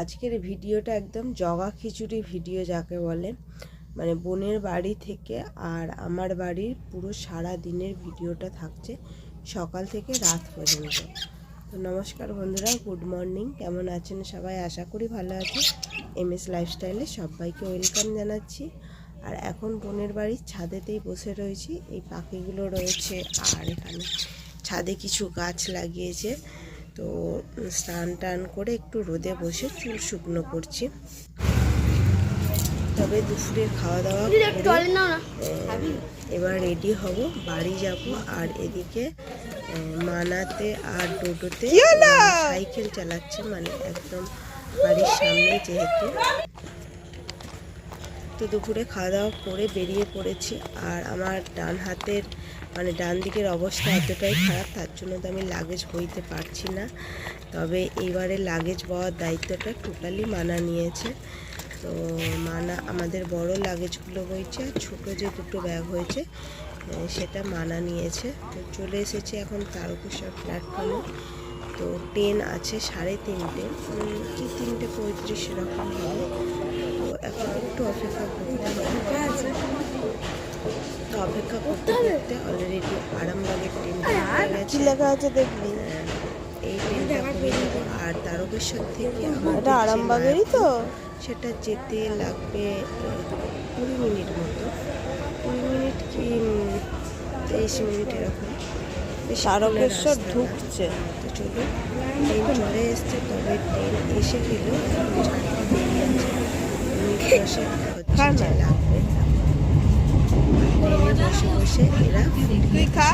আজকের ভিডিওটা একদম জগা খিচুড়ি ভিডিও যাকে বলে মানে বোনের বাড়ি থেকে আর আমার বাড়ির পুরো সারা দিনের ভিডিওটা থাকছে সকাল থেকে রাত পর্যন্ত। তো নমস্কার বন্ধুরা, গুড মর্নিং। কেমন আছেন সবাই? আশা করি ভালো আছে এম এস লাইফস্টাইলে সবাইকে ওয়েলকাম জানাচ্ছি। আর এখন বোনের বাড়ির ছাদেতেই বসে রয়েছি। এই পাখিগুলো রয়েছে আর এখানে ছাদে কিছু গাছ লাগিয়েছে। তো স্নান টান করে একটু রোদে বসে চুল শুকনো করছি। তবে দুপুরের খাওয়া দাওয়া এবার রেডি হব বাড়ি যাব আর এদিকে মানাতে আর টোটোতে সাইকেল চালাচ্ছে মানে একদম বাড়ির সামনে যেহেতু। তো দুপুরে খাওয়া দাওয়া করে বেরিয়ে পড়েছি আর আমার ডান হাতের মানে ডান দিকের অবস্থা এতটাই খারাপ, তার জন্য তো আমি লাগেজ বইতে পারছি না। তবে এইবারে লাগেজ বওয়ার দায়িত্বটা টোটালি মানা নিয়েছে। তো মানা, আমাদের বড় লাগেজগুলো বইছে আর ছোটো যে দুটো ব্যাগ হয়েছে সেটা মানা নিয়েছে। তো চলে এসেছে এখন তারকেশ্বর প্ল্যাটফর্মে তো ট্রেন আছে সাড়ে তিনটে তিনটে পঁয়ত্রিশ এরকম হবে। তো এখন একটু অপেক্ষা করতে হবে। অপেক্ষা করতে করতে অলরেডি আরামবাগের ট্রেন কি লেখা আছে দেখবি। এই ট্রেনটা আর তারকেশ্বর থেকে এটা আরামবাগেরই তো। সেটা যেতে লাগবে কুড়ি মিনিট মতো। কুড়ি মিনিট কি তেইশ মিনিট এরকম। তারকেশ্বর ঢুকছে। তো চলুন ট্রেন চলে এসছে তবে ট্রেন এসে গেল আছে মিনিট দশেক হচ্ছে লাগবে। বসে বসে এরা তুই খা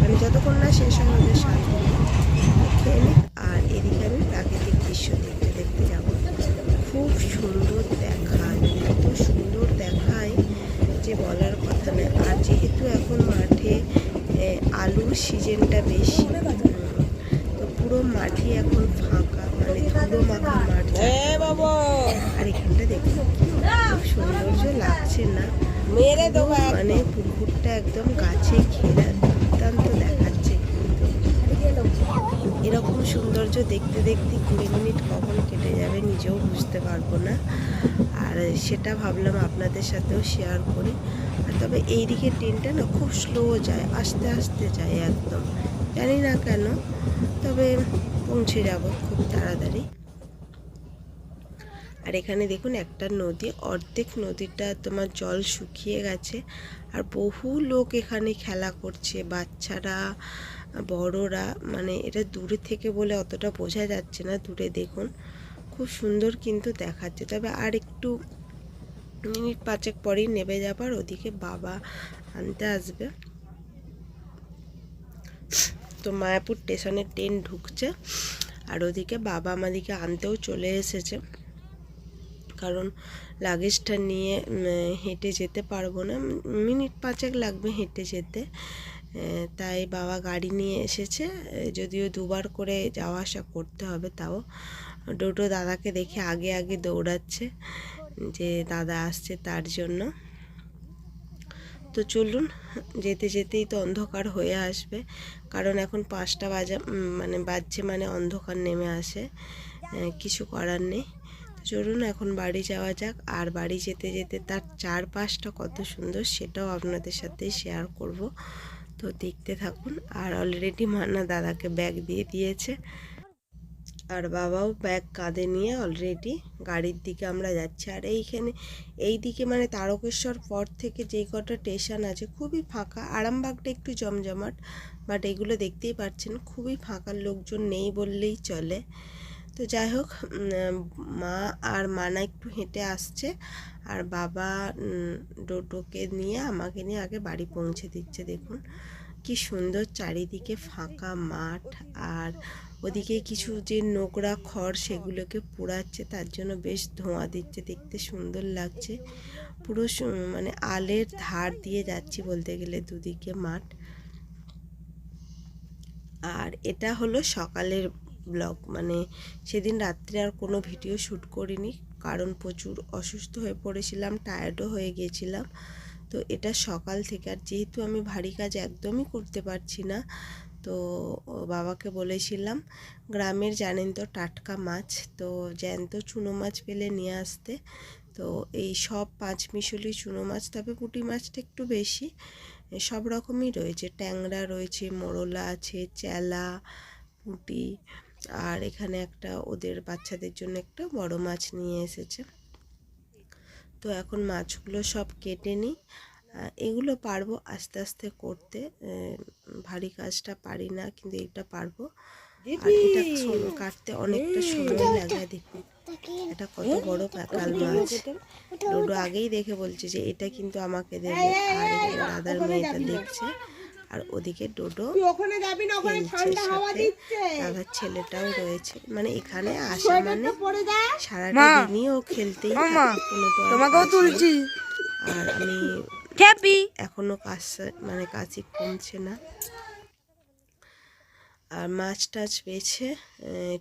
মানে যতক্ষণ না শেষ হয় শান্তি নেই। খেয়ে আর এদিকে আমি প্রাকৃতিক দৃশ্য দেখতে দেখতে যাব খুব সুন্দর দেখায় এত সুন্দর দেখায় যে বলার কথা নয় আর যেহেতু এখন মাঠে আলুর সিজনটা বেশি মাঠই এখন ফাঁকা মানে ধুলো মাখা মাঠ আর এখানটা দেখুন খুব সৌন্দর্য লাগছে না। মানে পুকুরটা একদম গাছে ঘেরা দুর্দান্ত দেখাচ্ছে কিন্তু। এরকম সৌন্দর্য দেখতে দেখতে কুড়ি মিনিট কখন কেটে যাবে নিজেও বুঝতে পারব না। আর সেটা ভাবলাম আপনাদের সাথেও শেয়ার করি। আর তবে এই দিকে ট্রেনটা না খুব স্লো যায় আস্তে আস্তে যায় একদম। জানি না কেন তবে পৌঁছে যাব খুব তাড়াতাড়ি। আর এখানে দেখুন একটা নদী, অর্ধেক নদীটা তোমার জল শুকিয়ে গেছে আর বহু লোক এখানে খেলা করছে, বাচ্চারা, বড়রা মানে এটা দূরে থেকে বলে অতটা বোঝা যাচ্ছে না, দূরে দেখুন। খুব সুন্দর কিন্তু দেখাচ্ছে, তবে আর একটু মিনিট পাঁচেক পরেই নেবে যাবার ওদিকে বাবা আনতে আসবে। তো মায়াপুর স্টেশনে ট্রেন ঢুকছে। আর ওদিকে বাবা আমাদিকে আনতেও চলে এসেছে। কারণ লাগেজটা নিয়ে হেঁটে যেতে পারব না। মিনিট পাঁচেক লাগবে হেঁটে যেতে। তাই বাবা গাড়ি নিয়ে এসেছে। যদিও দুবার করে যাওয়া আসা করতে হবে তাও। ডোটো দাদাকে দেখে আগে আগে দৌড়াচ্ছে যে দাদা আসছে তার জন্য। তো চলুন, যেতে যেতেই তো অন্ধকার হয়ে আসবে। কারণ এখন পাঁচটা বাজা মানে বাজছে মানে অন্ধকার নেমে আসে। কিছু করার নেই। চলুন এখন বাড়ি যাওয়া যাক। আর বাড়ি যেতে যেতে তার চারপাশটা কত সুন্দর সেটাও আপনাদের সাথে শেয়ার করব। তো দেখতে থাকুন। আর অলরেডি মান্না দাদাকে ব্যাগ দিয়ে দিয়েছে। আর বাবাও ব্যাগ কাঁধে নিয়ে অলরেডি গাড়ির দিকে আমরা যাচ্ছি। আর এইখানে এই দিকে মানে তারকেশ্বর পর থেকে যেই কটা স্টেশন আছে, খুবই ফাঁকা। আরামবাগটা একটু জমজমাট বাট এগুলো দেখতেই পাচ্ছেন, খুবই ফাঁকা, লোকজন নেই বললেই চলে। তো যাই হোক মা আর মানা একটু হেঁটে আসছে, আর বাবা ডোটোকে নিয়ে আমাকে নিয়ে আগে বাড়ি পৌঁছে দিচ্ছে। দেখুন, কি সুন্দর চারিদিকে ফাঁকা মাঠ, আর ওদিকে কিছু যে নোংরা খড় সেগুলোকে পোড়াচ্ছে, তার জন্য বেশ ধোঁয়া দিচ্ছে। দেখতে সুন্দর লাগছে। পুরো মানে আলের ধার দিয়ে যাচ্ছি বলতে গেলে দুদিকে মাঠ। আর এটা হলো সকালের ব্লগ। মানে সেদিন রাত্রে আর কোনো ভিডিও শ্যুট করিনি, কারণ প্রচুর অসুস্থ হয়ে পড়েছিলাম, টায়ার্ডও হয়ে গিয়েছিলাম। তো এটা সকাল থেকে, আর যেহেতু আমি ভারী কাজ একদমই করতে পারছি না তো বাবাকে বলেছিলাম, গ্রামের জানেন তো টাটকা মাছ, তো জ্যান্ত চুনো মাছ পেলে নিয়ে আসতে। তো এই সব পাঁচ মিশলি চুনো মাছ, তবে পুঁটি মাছটা একটু বেশি, সব রকমই রয়েছে। ট্যাংরা রয়েছে, মোরলা আছে, চেলা, পুঁটি, আর এখানে একটা ওদের বাচ্চাদের জন্য একটা বড় মাছ নিয়ে এসেছে। তো এখন মাছগুলো সব কেটে নিই। এগুলো পারব আস্তে আস্তে করতে। আহ, ভারী কাজটা পারি না কিন্তু এটা পারব। আর এটা কাটতে অনেকটা সময় লাগে দেখুন এটা কত বড় প্যাকাল মাছ। ডোডো আগেই দেখে বলছে যে এটা কিন্তু আমাকে দেবে। আর দাদার মেয়েটা দেখছে। আর ওদিকে ডোডো ওখানে যাবি না ওখানে খেলছে ঠান্ডা হাওয়া সাথে। দিচ্ছে। দাদার ছেলেটাও রয়েছে। মানে এখানে আসা মানে সারাটা দিনই ও খেলতেই কোনো তো আর তোমাকেও তুলছি। আর আমি খ্যাপি এখনও কাজ মানে কাজই কমছে না। আর মাছ টাছ বেছে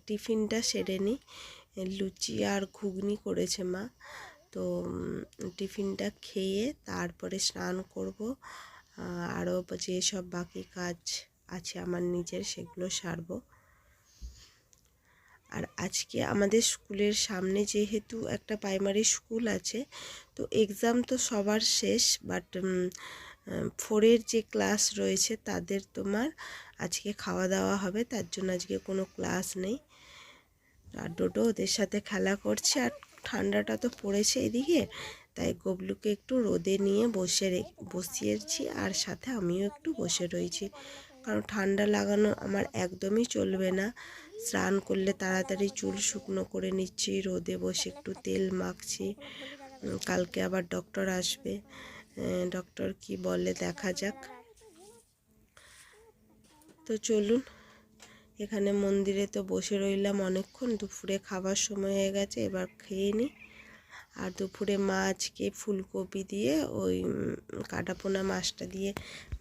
টিফিনটা সেরে নিই লুচি আর ঘুগনি করেছে মা। তো টিফিনটা খেয়ে তারপরে স্নান করব। আরও যেসব বাকি কাজ আছে আমার নিজের, সেগুলো সারবো। আর আজকে আমাদের স্কুলের সামনে যেহেতু একটা প্রাইমারি স্কুল আছে তো এক্সাম তো সবার শেষ বাট ফোরের যে ক্লাস রয়েছে তাদের তোমার আজকে খাওয়া দাওয়া হবে, তার জন্য আজকে কোনো ক্লাস নেই। আর ডোডো ওদের সাথে খেলা করছে, আর ঠান্ডাটা তো পড়েছে এদিকে, তাই গবলুকে একটু রোদে নিয়ে বসে বসিয়েছি, আর সাথে আমিও একটু বসে রয়েছি। কারণ ঠান্ডা লাগানো আমার একদমই চলবে না। স্নান করলে তাড়াতাড়ি চুল শুকনো করে নিচ্ছি, রোদে বসে একটু তেল মাখছি। কালকে আবার ডক্টর আসবে। ডক্টর কি বলে দেখা যাক। তো চলুন, এখানে মন্দিরে তো বসে রইলাম অনেকক্ষণ। দুপুরে খাবার সময় হয়ে গেছে, এবার খেয়ে নিই আর দুপুরে মাছকে ফুলকপি দিয়ে ওই কাটাপোনা মাছটা দিয়ে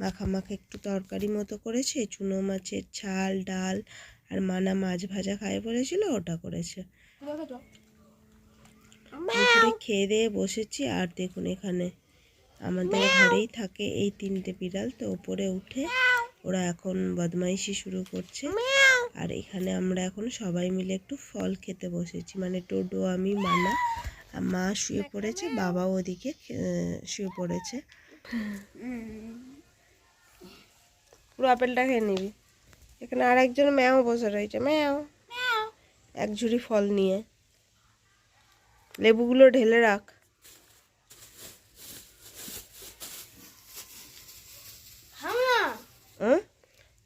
মাখামাখা একটু তরকারি মতো করেছে। চুনো মাছের ঝাল, ডাল আর মানা মাছ ভাজা খায় বলেছিল, ওটা করেছে। দুপুরে খেয়ে দিয়ে বসেছি আর দেখুন এখানে আমাদের ঘরেই থাকে এই তিনটে বিড়াল। তো ওপরে উঠে ওরা এখন বদমাইশি শুরু করছে। আর এখানে আমরা এখন সবাই মিলে একটু ফল খেতে বসেছি। মানে টোডো আমি মানা আর মা শুয়ে পড়েছে বাবা ওদিকে শুয়ে পড়েছে। পুরো আপেলটা খেয়ে নিবি। এখানে আর একজন ম্যাও বসে রয়েছে। ম্যাও। এক ঝুড়ি ফল নিয়ে। লেবুগুলো ঢেলে রাখ।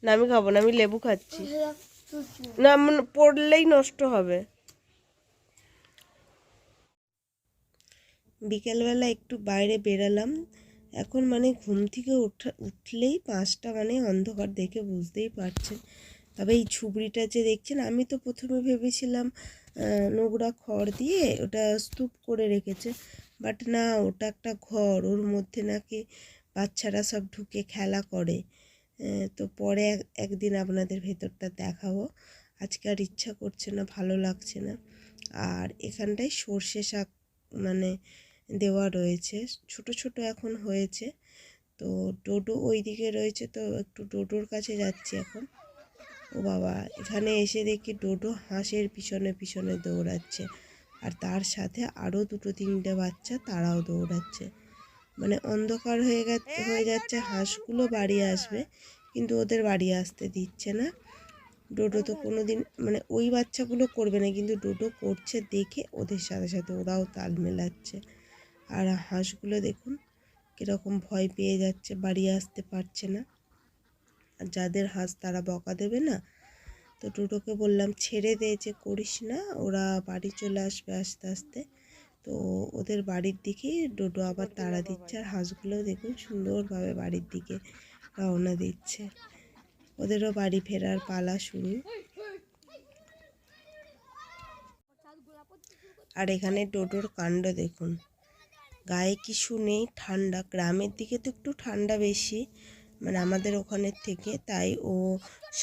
না আমি খাব না আমি লেবু খাচ্ছি। না পড়লেই নষ্ট হবে। বিকেলবেলা একটু বাইরে বেরালাম। এখন মানে ঘুম থেকে উঠা উঠলেই পাঁচটা মানে অন্ধকার দেখে বুঝতেই পারছেন। তবে এই ঝুবড়িটা যে দেখছেন আমি তো প্রথমে ভেবেছিলাম নোংরা খড় দিয়ে ওটা স্তূপ করে রেখেছে। বাট না, ওটা একটা ঘর, ওর মধ্যে নাকি বাচ্চারা সব ঢুকে খেলা করে। তো পরে এক- একদিন আপনাদের ভেতরটা দেখাবো। আজকে আর ইচ্ছা করছে না, ভালো লাগছে না। আর এখানটায় সর্ষে শাক মানে দেওয়া রয়েছে। ছোট ছোট এখন হয়েছে। তো ডোডো ওই দিকে রয়েছে, তো একটু ডোডোর কাছে যাচ্ছি এখন। ও বাবা, এখানে এসে দেখি ডোডো হাঁসের পিছনে পিছনে দৌড়াচ্ছে। আর তার সাথে আরও দুটো তিনটে বাচ্চা তারাও দৌড়াচ্ছে। মানে অন্ধকার হয়ে গেছে, হয়ে যাচ্ছে, হাঁসগুলো বাড়ি আসবে, কিন্তু ওদের বাড়ি আসতে দিচ্ছে না। ডোডো তো কোনো দিন মানে ওই বাচ্চাগুলো করবে না, কিন্তু ডোডো করছে দেখে ওদের সাথে সাথে ওরাও তাল মেলাচ্ছে। আর হাঁসগুলো দেখুন, কীরকম ভয় পেয়ে যাচ্ছে, বাড়ি আসতে পারছে না। যাদের হাঁস তারা বকা দেবে না? তো টোটোকে বললাম, ছেড়ে দে যে করিস না, ওরা বাড়ি চলে আসবে আস্তে আস্তে। তো ওদের বাড়ির দিকেই ডোডো আবার তাড়া দিচ্ছে আর হাঁসগুলোও দেখুন সুন্দরভাবে বাড়ির দিকে রওনা দিচ্ছে। ওদেরও বাড়ি ফেরার পালা শুরু। আর এখানে ডোডোর কাণ্ড দেখুন। গায়ে কিছু নেই, ঠান্ডা। গ্রামের দিকে তো একটু ঠান্ডা বেশি। মানে আমাদের ওখানের থেকে, তাই ও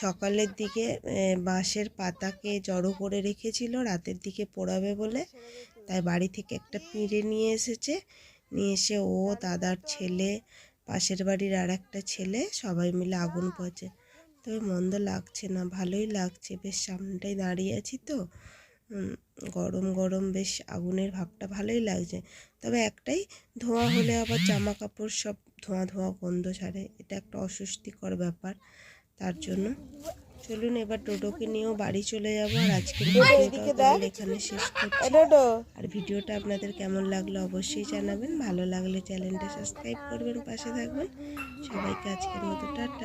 সকালের দিকে বাঁশের পাতাকে জড়ো করে রেখেছিল, রাতের দিকে পোড়াবে বলে। তাই বাড়ি থেকে একটা পিঁড়ে নিয়ে এসেছে। নিয়ে এসে ও দাদার ছেলে, পাশের বাড়ির আর একটা ছেলে, সবাই মিলে আগুন পচে তবে মন্দ লাগছে না, ভালোই লাগছে। বেশ সামনেটাই দাঁড়িয়ে আছি তো। গরম গরম বেশ আগুনের ভাবটা ভালোই লাগছে। তবে একটাই, ধোঁয়া হলে আবার জামা কাপড় সব ধোঁয়া ধোঁয়া গন্ধ ছাড়ে এটা একটা অস্বস্তিকর ব্যাপার তার জন্য। চলুন এবার টোটোকে নিয়েও বাড়ি চলে যাব আর আজকের ভিডিওটা এখানে শেষ করছি। আর ভিডিওটা আপনাদের কেমন লাগল অবশ্যই জানাবেন। ভালো লাগলে চ্যানেলটা সাবস্ক্রাইব করবেন পাশে থাকবেন। সবাইকে আজকের মতো টাটা।